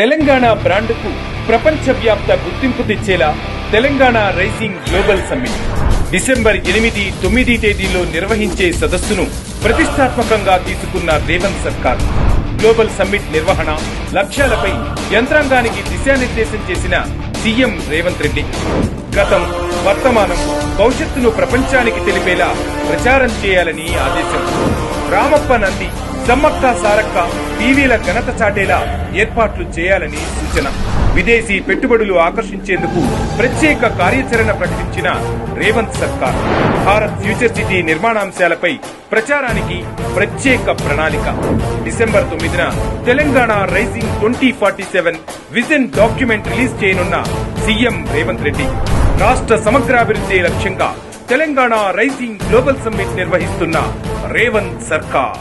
తెలంగాణ బ్రాండ్కు ప్రపంచవ్యాప్త గుర్తింపు తెచ్చేలా Telangana rising global summit. December ఎనిమిది తొమ్మిది తేదీల్లో నిర్వహించే సదస్సును ప్రతిష్టాత్మకంగా తీసుకున్న రేవంత్ సర్కార్. గ్లోబల్ సమ్మిట్ నిర్వహణ లక్ష్యాలపై యంత్రాంగానికి దిశానిర్దేశం చేసిన సీఎం రేవంత్ రెడ్డి. గతం వర్తమానం భవిష్యత్తును ప్రపంచానికి తెలిపేలా ప్రచారం చేయాలని ఆదేశం రామప్ప నంది సమ్మక్క సారక్క టీవీల ఘనత చాటేలా ఏర్పాట్లు చేయాలని సూచన. విదేశీ పెట్టుబడులు ఆకర్షించేందుకు ప్రత్యేక కార్యాచరణ ప్రకటించిన రేవంత్ సర్కార్. భారత్ ఫ్యూచర్ సిటీ నిర్మాణాంశాలపై ప్రచారానికి ప్రత్యేక ప్రణాళిక. డిసెంబర్ తొమ్మిదిన Telangana rising twenty forty seven vision document release చేయనున్న సీఎం రేవంత్ రెడ్డి. రాష్ట్ర సమగ్రాభివృద్ధి లక్ష్యంగా తెలంగాణ రైజింగ్ గ్లోబల్ సమ్మిట్ నిర్వహిస్తున్న రేవంత్ సర్కార్.